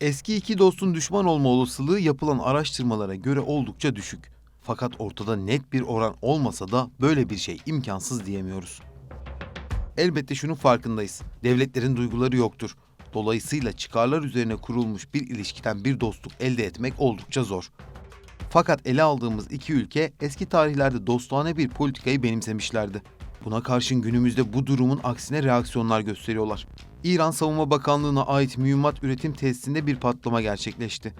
Eski iki dostun düşman olma olasılığı yapılan araştırmalara göre oldukça düşük. Fakat ortada net bir oran olmasa da böyle bir şey imkansız diyemiyoruz. Elbette şunun farkındayız. Devletlerin duyguları yoktur. Dolayısıyla çıkarlar üzerine kurulmuş bir ilişkiden bir dostluk elde etmek oldukça zor. Fakat ele aldığımız iki ülke eski tarihlerde dostane bir politikayı benimsemişlerdi. Buna karşın günümüzde bu durumun aksine reaksiyonlar gösteriyorlar. İran Savunma Bakanlığı'na ait mühimmat üretim tesisinde bir patlama gerçekleşti.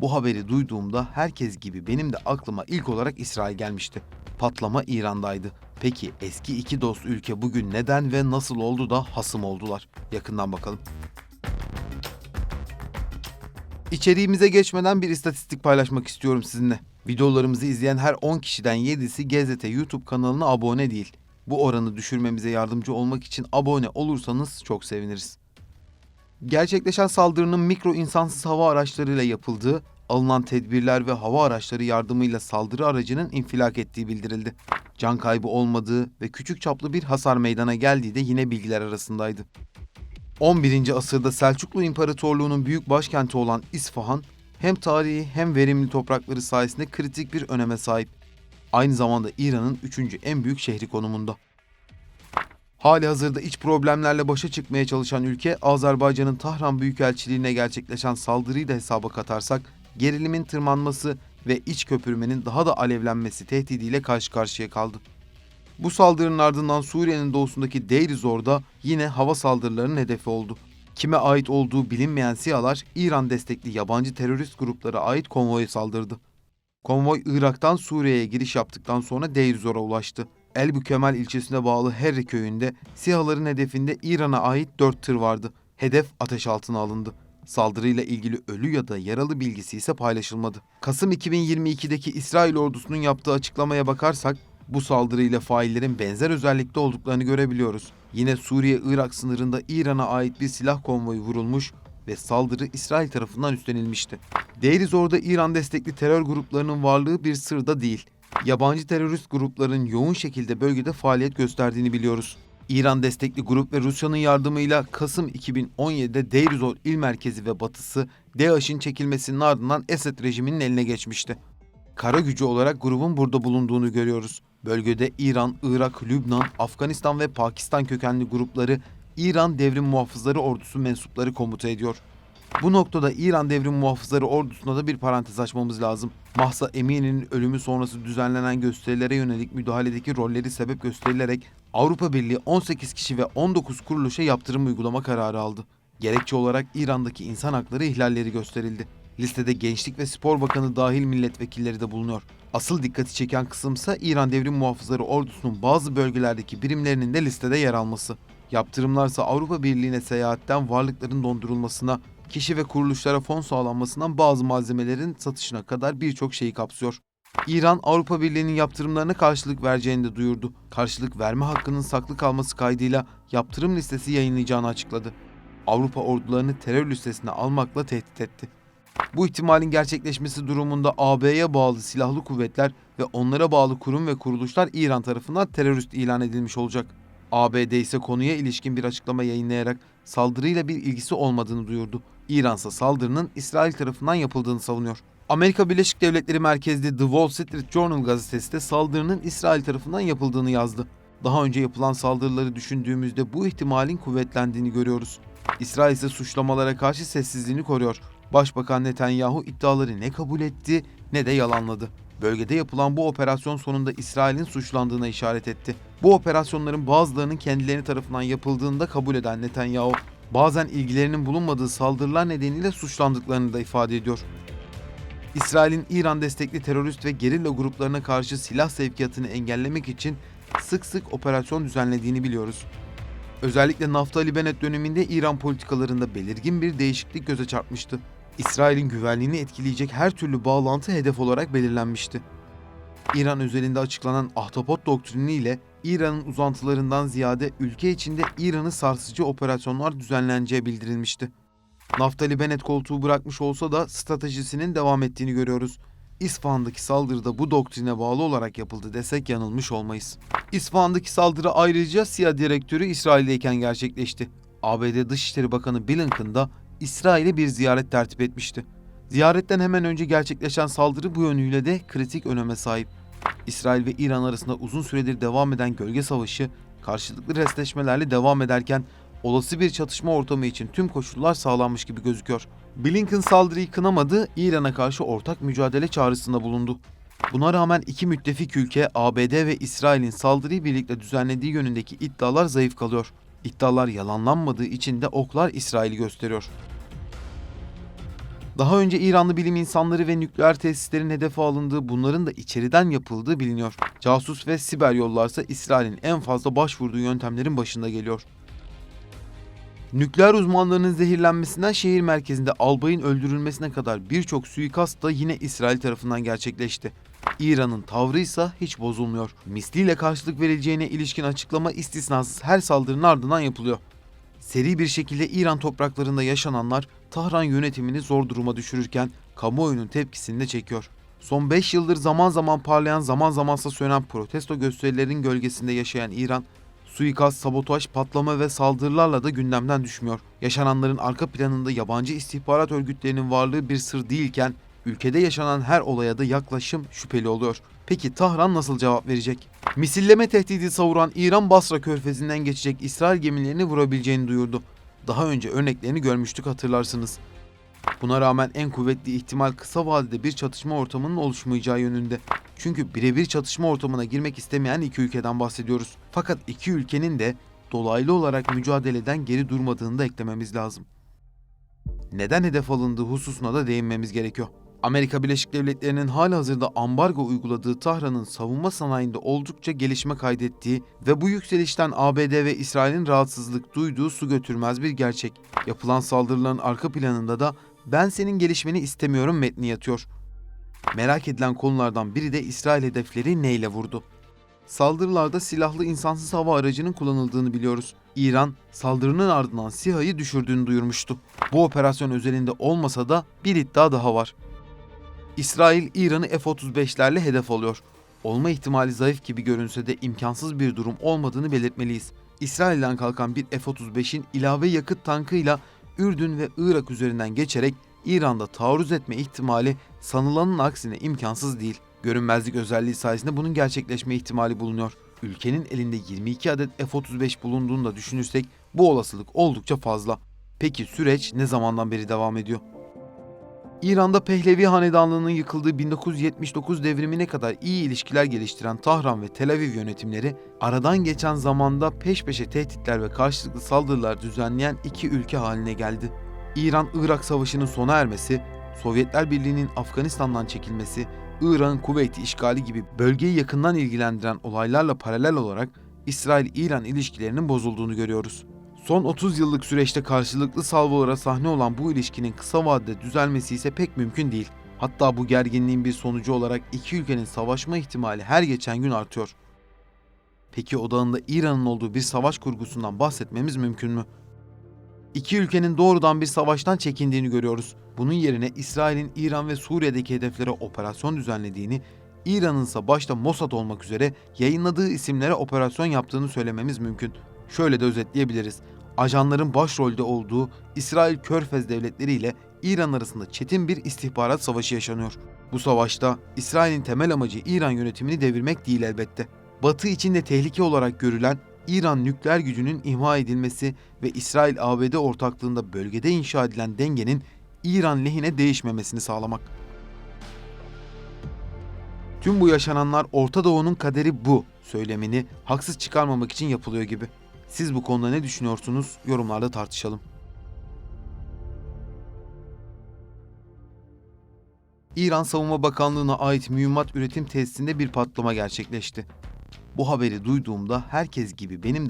Bu haberi duyduğumda herkes gibi benim de aklıma ilk olarak İsrail gelmişti. Patlama İran'daydı. Peki eski iki dost ülke bugün neden ve nasıl oldu da hasım oldular? Yakından bakalım. İçeriğimize geçmeden bir istatistik paylaşmak istiyorum sizinle. Videolarımızı izleyen her 10 kişiden 7'si GZT YouTube kanalına abone değil. Bu oranı düşürmemize yardımcı olmak için abone olursanız çok seviniriz. Gerçekleşen saldırının mikro insansız hava araçlarıyla yapıldığı, alınan tedbirler ve hava araçları yardımıyla saldırı aracının infilak ettiği bildirildi. Can kaybı olmadığı ve küçük çaplı bir hasar meydana geldiği de yine bilgiler arasındaydı. 11. asırda Selçuklu İmparatorluğu'nun büyük başkenti olan İsfahan, hem tarihi hem verimli toprakları sayesinde kritik bir öneme sahip. Aynı zamanda İran'ın 3. en büyük şehri konumunda. Hali hazırda iç problemlerle başa çıkmaya çalışan ülke, Azerbaycan'ın Tahran Büyükelçiliğine gerçekleşen saldırıyı da hesaba katarsak, gerilimin tırmanması ve iç köpürmenin daha da alevlenmesi tehdidiyle karşı karşıya kaldı. Bu saldırının ardından Suriye'nin doğusundaki Deir Zor'da yine hava saldırılarının hedefi oldu. Kime ait olduğu bilinmeyen SİHA'lar İran destekli yabancı terörist gruplara ait konvoya saldırdı. Konvoy Irak'tan Suriye'ye giriş yaptıktan sonra Deir ulaştı. El Bükemal ilçesine bağlı Herri köyünde SİHA'ların hedefinde İran'a ait 4 tır vardı. Hedef ateş altına alındı. Saldırıyla ilgili ölü ya da yaralı bilgisi ise paylaşılmadı. Kasım 2022'deki İsrail ordusunun yaptığı açıklamaya bakarsak bu saldırıyla faillerin benzer özellikte olduklarını görebiliyoruz. Yine Suriye-Irak sınırında İran'a ait bir silah konvoyu vurulmuş ve saldırı İsrail tarafından üstlenilmişti. Deir Zor'da İran destekli terör gruplarının varlığı bir sır da değil. Yabancı terörist grupların yoğun şekilde bölgede faaliyet gösterdiğini biliyoruz. İran destekli grup ve Rusya'nın yardımıyla Kasım 2017'de Deir Zor il merkezi ve batısı DAEŞ'in çekilmesinin ardından Esed rejiminin eline geçmişti. Kara gücü olarak grubun burada bulunduğunu görüyoruz. Bölgede İran, Irak, Lübnan, Afganistan ve Pakistan kökenli grupları İran Devrim Muhafızları Ordusu mensupları komuta ediyor. Bu noktada İran Devrim Muhafızları Ordusu'na da bir parantez açmamız lazım. Mahsa Emini'nin ölümü sonrası düzenlenen gösterilere yönelik müdahaledeki rolleri sebep gösterilerek Avrupa Birliği 18 kişi ve 19 kuruluşa yaptırım uygulama kararı aldı. Gerekçe olarak İran'daki insan hakları ihlalleri gösterildi. Listede Gençlik ve Spor Bakanı dahil milletvekilleri de bulunuyor. Asıl dikkati çeken kısımsa İran Devrim Muhafızları Ordusu'nun bazı bölgelerdeki birimlerinin de listede yer alması. Yaptırımlarsa Avrupa Birliği'ne seyahatten varlıkların dondurulmasına, kişi ve kuruluşlara fon sağlanmasından bazı malzemelerin satışına kadar birçok şeyi kapsıyor. İran, Avrupa Birliği'nin yaptırımlarına karşılık vereceğini de duyurdu. Karşılık verme hakkının saklı kalması kaydıyla yaptırım listesi yayınlayacağını açıkladı. Avrupa ordularını terör listesine almakla tehdit etti. Bu ihtimalin gerçekleşmesi durumunda AB'ye bağlı silahlı kuvvetler ve onlara bağlı kurum ve kuruluşlar İran tarafından terörist ilan edilmiş olacak. ABD ise konuya ilişkin bir açıklama yayınlayarak saldırıyla bir ilgisi olmadığını duyurdu. İran ise saldırının İsrail tarafından yapıldığını savunuyor. Amerika Birleşik Devletleri merkezli The Wall Street Journal gazetesi de saldırının İsrail tarafından yapıldığını yazdı. Daha önce yapılan saldırıları düşündüğümüzde bu ihtimalin kuvvetlendiğini görüyoruz. İsrail ise suçlamalara karşı sessizliğini koruyor. Başbakan Netanyahu iddiaları ne kabul etti ne de yalanladı. Bölgede yapılan bu operasyon sonunda İsrail'in suçlandığına işaret etti. Bu operasyonların bazılarının kendileri tarafından yapıldığını da kabul eden Netanyahu, bazen ilgilerinin bulunmadığı saldırılar nedeniyle suçlandıklarını da ifade ediyor. İsrail'in İran destekli terörist ve gerilla gruplarına karşı silah sevkiyatını engellemek için sık sık operasyon düzenlediğini biliyoruz. Özellikle Naftali Bennett döneminde İran politikalarında belirgin bir değişiklik göze çarpmıştı. İsrail'in güvenliğini etkileyecek her türlü bağlantı hedef olarak belirlenmişti. İran özelinde açıklanan Ahtapot doktrini ile İran'ın uzantılarından ziyade ülke içinde İran'ı sarsıcı operasyonlar düzenleneceği bildirilmişti. Naftali Bennett koltuğu bırakmış olsa da stratejisinin devam ettiğini görüyoruz. İsfahan'daki saldırıda bu doktrine bağlı olarak yapıldı desek yanılmış olmayız. İsfahan'daki saldırı ayrıca CIA direktörü İsrail'deyken gerçekleşti. ABD Dışişleri Bakanı Blinken da İsrail'e bir ziyaret tertip etmişti. Ziyaretten hemen önce gerçekleşen saldırı bu yönüyle de kritik öneme sahip. İsrail ve İran arasında uzun süredir devam eden gölge savaşı karşılıklı restleşmelerle devam ederken olası bir çatışma ortamı için tüm koşullar sağlanmış gibi gözüküyor. Blinken saldırıyı kınamadı, İran'a karşı ortak mücadele çağrısında bulundu. Buna rağmen iki müttefik ülke ABD ve İsrail'in saldırıyı birlikte düzenlediği yönündeki iddialar zayıf kalıyor. İddialar yalanlanmadığı için de oklar İsrail'i gösteriyor. Daha önce İranlı bilim insanları ve nükleer tesislerin hedefe alındığı, bunların da içeriden yapıldığı biliniyor. Casus ve siber yollarsa İsrail'in en fazla başvurduğu yöntemlerin başında geliyor. Nükleer uzmanlarının zehirlenmesinden şehir merkezinde albayın öldürülmesine kadar birçok suikast da yine İsrail tarafından gerçekleşti. İran'ın tavrı ise hiç bozulmuyor. Misliyle karşılık verileceğine ilişkin açıklama istisnasız her saldırının ardından yapılıyor. Seri bir şekilde İran topraklarında yaşananlar Tahran yönetimini zor duruma düşürürken kamuoyunun tepkisini de çekiyor. Son 5 yıldır zaman zaman parlayan zaman zamansa sönen protesto gösterilerinin gölgesinde yaşayan İran, suikast, sabotaj, patlama ve saldırılarla da gündemden düşmüyor. Yaşananların arka planında yabancı istihbarat örgütlerinin varlığı bir sır değilken ülkede yaşanan her olaya da yaklaşım şüpheli oluyor. Peki Tahran nasıl cevap verecek? Misilleme tehdidi savuran İran Basra körfezinden geçecek İsrail gemilerini vurabileceğini duyurdu. Daha önce örneklerini görmüştük hatırlarsınız. Buna rağmen en kuvvetli ihtimal kısa vadede bir çatışma ortamının oluşmayacağı yönünde. Çünkü birebir çatışma ortamına girmek istemeyen iki ülkeden bahsediyoruz. Fakat iki ülkenin de dolaylı olarak mücadeleden geri durmadığını da eklememiz lazım. Neden hedef alındığı hususuna da değinmemiz gerekiyor. Amerika Birleşik Devletleri'nin halihazırda ambargo uyguladığı Tahran'ın savunma sanayinde oldukça gelişme kaydettiği ve bu yükselişten ABD ve İsrail'in rahatsızlık duyduğu su götürmez bir gerçek. Yapılan saldırıların arka planında da ben senin gelişmeni istemiyorum metni yatıyor. Merak edilen konulardan biri de İsrail hedefleri neyle vurdu? Saldırılarda silahlı insansız hava aracının kullanıldığını biliyoruz. İran saldırının ardından SİHA'yı düşürdüğünü duyurmuştu. Bu operasyon özelinde olmasa da bir iddia daha var. İsrail İran'ı F-35'lerle hedef alıyor. Olma ihtimali zayıf gibi görünse de imkansız bir durum olmadığını belirtmeliyiz. İsrail'den kalkan bir F-35'in ilave yakıt tankıyla Ürdün ve Irak üzerinden geçerek İran'da taarruz etme ihtimali sanılanın aksine imkansız değil. Görünmezlik özelliği sayesinde bunun gerçekleşme ihtimali bulunuyor. Ülkenin elinde 22 adet F-35 bulunduğunu da düşünürsek bu olasılık oldukça fazla. Peki süreç ne zamandan beri devam ediyor? İran'da Pehlevi Hanedanlığı'nın yıkıldığı 1979 devrimine kadar iyi ilişkiler geliştiren Tahran ve Tel Aviv yönetimleri aradan geçen zamanda peş peşe tehditler ve karşılıklı saldırılar düzenleyen iki ülke haline geldi. İran-Irak Savaşı'nın sona ermesi, Sovyetler Birliği'nin Afganistan'dan çekilmesi, İran'ın Kuveyt'i işgali gibi bölgeyi yakından ilgilendiren olaylarla paralel olarak İsrail-İran ilişkilerinin bozulduğunu görüyoruz. Son 30 yıllık süreçte karşılıklı salvolara sahne olan bu ilişkinin kısa vadede düzelmesi ise pek mümkün değil. Hatta bu gerginliğin bir sonucu olarak iki ülkenin savaşma ihtimali her geçen gün artıyor. Peki odağında İran'ın olduğu bir savaş kurgusundan bahsetmemiz mümkün mü? İki ülkenin doğrudan bir savaştan çekindiğini görüyoruz. Bunun yerine İsrail'in İran ve Suriye'deki hedeflere operasyon düzenlediğini, İran'ın ise başta Mossad olmak üzere yayınladığı isimlere operasyon yaptığını söylememiz mümkün. Şöyle de özetleyebiliriz. Ajanların başrolde olduğu İsrail Körfez devletleri ile İran arasında çetin bir istihbarat savaşı yaşanıyor. Bu savaşta İsrail'in temel amacı İran yönetimini devirmek değil elbette. Batı için de tehlike olarak görülen İran nükleer gücünün imha edilmesi ve İsrail-ABD ortaklığında bölgede inşa edilen dengenin İran lehine değişmemesini sağlamak. Tüm bu yaşananlar Orta Doğu'nun kaderi bu söylemini haksız çıkarmamak için yapılıyor gibi. Siz bu konuda ne düşünüyorsunuz? Yorumlarda tartışalım. İran Savunma Bakanlığı'na ait mühimmat üretim tesisinde bir patlama gerçekleşti. Bu haberi duyduğumda herkes gibi benim de